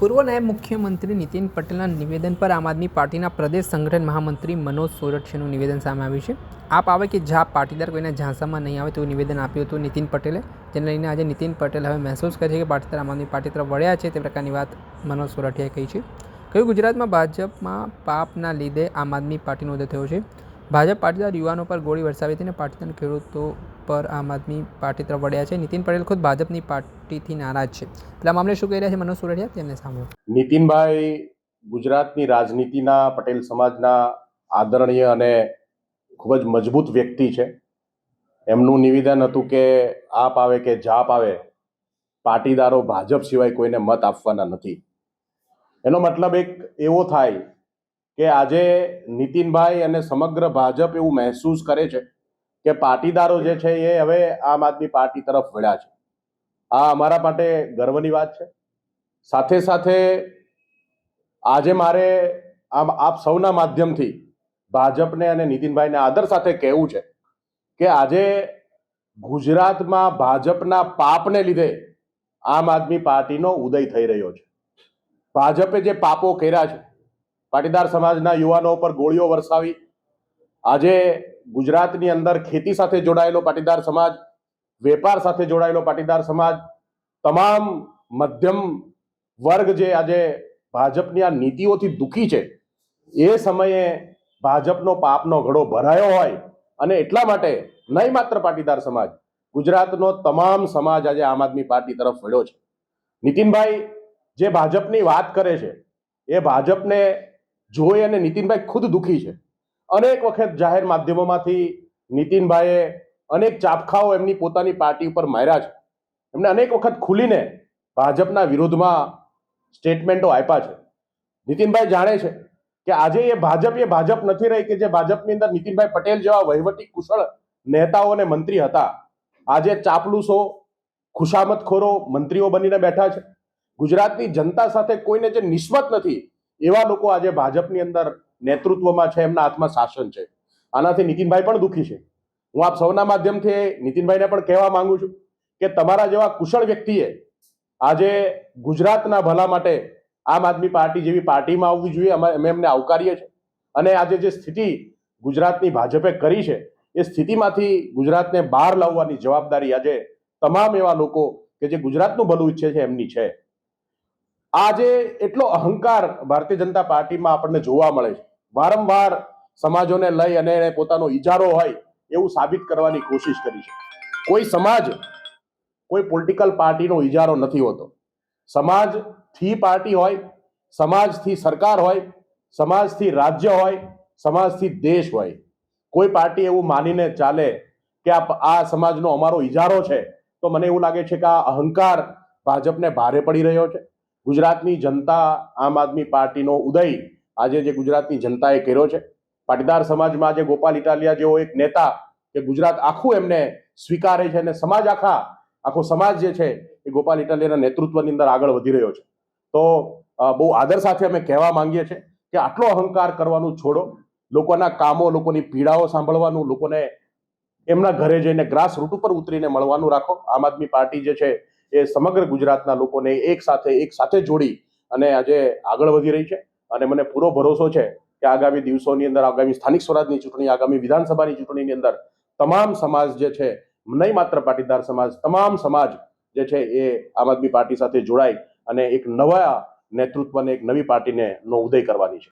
પૂર્વ નાયબ મુખ્યમંત્રી નીતિન પટેલના નિવેદન પર આમ આદમી પાર્ટીના પ્રદેશ સંગઠન મહામંત્રી મનોજ સોરઠિયાનું નિવેદન સામે આવ્યું છે. આપ આવે કે જા પાટીદાર કોઈના ઝાંસામાં નહીં આવે તેવું નિવેદન આપ્યું હતું નીતિન પટેલે, જેને લઈને આજે નીતિન પટેલ હવે મહેસૂસ કરે છે કે પાટીદાર આમ આદમી પાર્ટી તરફ વળ્યા છે તે પ્રકારની વાત મનોજ સોરઠિયાએ કહી છે. કહ્યું, ગુજરાતમાં ભાજપમાં પાપના લીધે આમ આદમી પાર્ટીનો ઉદય થયો છે. ભાજપ પાટીદાર યુવાનો પર ગોળી વરસાવી હતી અને પાટીદાર ખેડૂતો પર આમ આદમી પાર્ટી તરફ વળ્યા છે. નીતિન પટેલ ખુદ ભાજપની પાર્ટીથી નારાજ છે. એટલે મામલે શું કહી રહ્યા છે મનોજ સુરડિયા? તેમને સાંભળો. નીતિનભાઈ ગુજરાતની રાજનીતિના, પટેલ સમાજના આદરણીય અને ખૂબ જ મજબૂત વ્યક્તિ છે. એમનું નિવેદન હતું કે આપ આવે કે જાપ આવે, પાટીદારો ભાજપ સિવાય કોઈને મત આપવાના નથી. એનો મતલબ એક એવો થાય કે આજે નીતિનભાઈ અને સમગ્ર ભાજપ એવું મહેસૂસ કરે છે કે પાટીદારો જે છે એ હવે આમ આદમી પાર્ટી તરફ વળ્યા છે. આ અમારા માટે ગર્વની વાત છે. સાથે સાથે આજે મારે આમ આપ સૌના માધ્યમથી ભાજપને અને નીતિનભાઈને આદર સાથે કહેવું છે કે આજે ગુજરાતમાં ભાજપના પાપને લીધે આમ આદમી પાર્ટીનો ઉદય થઈ રહ્યો છે. ભાજપે જે પાપો કર્યા છે પાટીદાર સમાજના યુવાનો પર ગોળીઓ વરસાવી. આજે ગુજરાતની અંદર ખેતી સાથે જોડાયેલો પાટીદાર સમાજ, વેપાર સાથે જોડાયેલો પાટીદાર સમાજ, તમામ મધ્યમ વર્ગ જે આજે ભાજપની આ નીતિઓથી દુખી છે, એ સમયે ભાજપનો પાપનો ઘડો ભરાયો હોય અને એટલા માટે નહીં માત્ર પાટીદાર સમાજ, ગુજરાતનો તમામ સમાજ આજે આમ આદમી પાર્ટી તરફ વળ્યો છે. નીતિનભાઈ જે ભાજપની વાત કરે છે, એ ભાજપને જોઈ અને નીતિનભાઈ ખુદ દુઃખી છે. અનેક વખત જાહેર માધ્યમોમાંથી નીતિનભાઈએ અનેક ચાપખાઓ એમની પોતાની પાર્ટી ઉપર માર્યા છે. એમને અનેક વખત ખુલીને ભાજપના વિરોધમાં સ્ટેટમેન્ટો આપ્યા છે. નીતિનભાઈ જાણે છે કે આજે એ ભાજપ એ ભાજપ નથી રહી કે જે ભાજપની અંદર નીતિનભાઈ પટેલ જેવા વહીવટી કુશળ નેતાઓ અને મંત્રી હતા. આજે ચાપલુસો, ખુશામતખોરો મંત્રીઓ બનીને બેઠા છે. ગુજરાતની જનતા સાથે કોઈને જે નિસ્બત નથી એવા લોકો આજે ભાજપની અંદર નેતૃત્વમાં છે, એમના હાથમાં શાસન છે. આનાથી નીતિનભાઈ પણ દુઃખી છે. હું આપ સૌના માધ્યમથી નીતિનભાઈને પણ કહેવા માંગુ છું કે તમારા જેવા કુશળ વ્યક્તિએ આજે ગુજરાતના ભલા માટે આમ આદમી પાર્ટી જેવી પાર્ટીમાં આવવી જોઈએ, અમે એમને આવકારીએ છીએ. અને આજે જે સ્થિતિ ગુજરાતની ભાજપે કરી છે, એ સ્થિતિમાંથી ગુજરાતને બહાર લાવવાની જવાબદારી આજે તમામ એવા લોકો કે જે ગુજરાતનું ભલું ઈચ્છે છે, એમની છે. આજે એટલો અહંકાર ભારતીય જનતા પાર્ટીમાં આપણને જોવા મળે છે. વારંવાર સમાજોને લઈ અને એને પોતાનો ઈજારો હોય એવું સાબિત કરવાની કોશિશ કરી છે. કોઈ સમાજ કોઈ પોલિટિકલ પાર્ટીનો ઈજારો નથી હોતો. સમાજથી પાર્ટી હોય, સમાજથી સરકાર હોય, સમાજથી રાજ્ય હોય, સમાજથી દેશ હોય. કોઈ પાર્ટી એવું માનીને ચાલે કે આ સમાજનો અમારો ઈજારો છે, તો મને એવું લાગે છે કે આ અહંકાર ભાજપને ભારે પડી રહ્યો છે. ગુજરાતની જનતા આમ આદમી પાર્ટીનો ઉદય આજે જે ગુજરાતની જનતાએ કર્યો છે. પાટીદાર સમાજમાં આજે ગોપાલ ઇટાલિયા જેવો એક નેતા કે ગુજરાત આખું એમને સ્વીકારે છે અને સમાજ આખા, આખો સમાજ જે છે એ ગોપાલ ઇટાલિયાના નેતૃત્વની અંદર આગળ વધી રહ્યો છે. તો બહુ આદર સાથે અમે કહેવા માંગીએ છીએ કે આટલો અહંકાર કરવાનું છોડો. લોકોના કામો, લોકોની પીડાઓ સાંભળવાનું, લોકોને એમના ઘરે જઈને ગ્રાસ રૂટ ઉપર ઉતરીને મળવાનું રાખો. આમ આદમી પાર્ટી જે છે એ સમગ્ર ગુજરાતના લોકોને એક સાથે એક સાથે જોડી અને આજે આગળ વધી રહી છે અને મને પૂરો ભરોસો છે કે આગામી દિવસોની અંદર, આગામી સ્થાનિક સ્વરાજની ચૂંટણી, આગામી વિધાનસભાની ચૂંટણીની અંદર તમામ સમાજ જે છે, નહીં માત્ર પાટીદાર સમાજ, તમામ સમાજ જે છે એ આમ આદમી પાર્ટી સાથે જોડાય અને એક નવા નેતૃત્વને, એક નવી પાર્ટીને નો ઉદય કરવાની છે.